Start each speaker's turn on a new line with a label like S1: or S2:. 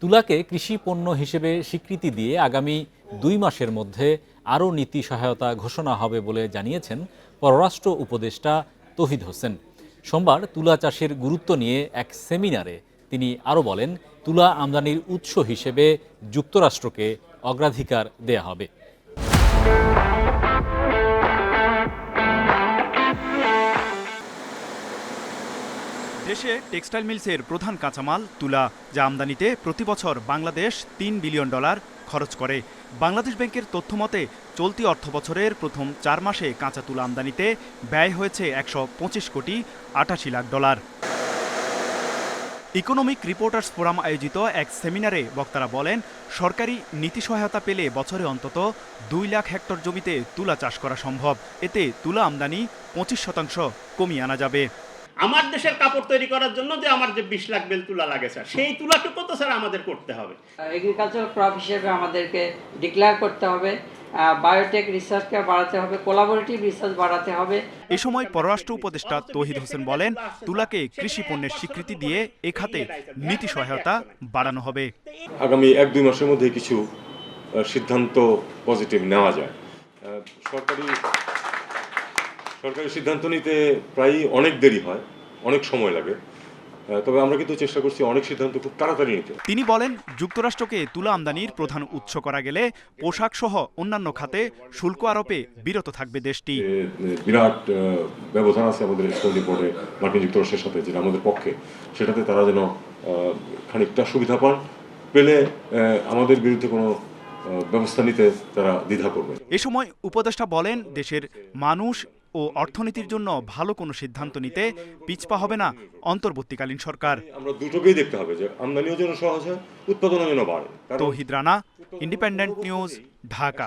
S1: তুলাকে কৃষি পণ্য হিসেবে স্বীকৃতি দিয়ে আগামী দুই মাসের মধ্যে আরও নীতি সহায়তা ঘোষণা হবে বলে জানিয়েছেন পররাষ্ট্র উপদেষ্টা তহিদ হোসেন। সোমবার তুলা চাষের গুরুত্ব নিয়ে এক সেমিনারে তিনি আরও বলেন, তুলা আমদানির উৎস হিসেবে যুক্তরাষ্ট্রকে অগ্রাধিকার দেয়া হবে।
S2: দেশে টেক্সটাইল মিলসের প্রধান কাঁচামাল, তুলা, যা আমদানিতে প্রতি বছর বাংলাদেশ তিন বিলিয়ন ডলার খরচ করে। বাংলাদেশ ব্যাংকের তথ্য মতে চলতি অর্থবছরের প্রথম চার মাসে কাঁচা তুলা আমদানিতে ব্যয় হয়েছে একশো পঁচিশ কোটি আটাশি lakh dollar. Economic reporters forum আয়োজিত এক সেমিনারে বক্তারা বলেন, সরকারি নীতি সহায়তা পেলে বছরে অন্তত দুই লাখ হেক্টর জমিতে তুলা চাষ করা সম্ভব। এতে তুলা আমদানি পঁচিশ শতাংশ কমিয়ে আনা যাবে।
S3: আমার দেশের কাপড় তৈরি করার জন্য যে আমার যে বিশ লাখ বেল তুলা লাগে স্যার সেই তুলাটুকু তো স্যার আমাদের করতে হবে।
S4: এগ্রিকালচার ক্রপ হিসেবে আমাদেরকে ডিক্লেয়ার করতে হবে বায়োটেক রিসার্চকে বাড়াতে হবে কোলাবোরেটিভ রিসার্চ বাড়াতে হবে।
S2: এ সময় পররাষ্ট্র উপদেষ্টা তহিদ হোসেন বলেন তুলাকে কৃষি পণ্যের স্বীকৃতি দিয়ে এ খাতে নীতি সহায়তা বাড়ানো হবে।
S5: আগামী এক দুই মাসের মধ্যে কিছু সিদ্ধান্ত পজিটিভ নেওয়া যায়। আহ, সরকারি সরকারি সিদ্ধান্ত নিতে প্রায়ই অনেক দেরি হয়। অনেক সময় লাগে। তবে আমরা কিন্তু চেষ্টা করছি অনেক সিদ্ধান্ত খুব তাড়াতাড়ি নিতে।
S2: তিনি বলেন যুক্তরাষ্ট্রকে তুলা আমদানির প্রধান উৎস করা গেলে পোশাক সহ অন্যান্য খাতে শুল্ক আরোপে বিরত থাকবে দেশটি।
S5: বিরাট ব্যবধান আছে আমাদের এক্সপোর্ট রিপোর্টে মার্কিন যুক্তরাষ্ট্রের সাথে যেটা আমাদের পক্ষে। সেটাতে তারা যেন খানিকটা সুবিধা পান পেলে আমাদের বিরুদ্ধে কোনো ব্যবস্থা নিতে তারা দ্বিধা করবে।
S2: এ সময় উপদেষ্টা বলেন দেশের মানুষ ও অর্থনীতির জন্য ভালো কোনো সিদ্ধান্ত নিতে পিছপা হবে না অন্তর্বর্তীকালীন সরকার।
S5: আমরা দুটোকেই দেখতে হবে যে আমদানিও যেন সহজ হয় উৎপাদনও যেন বাড়ে।
S2: Touhid Rana Independent News Dhaka.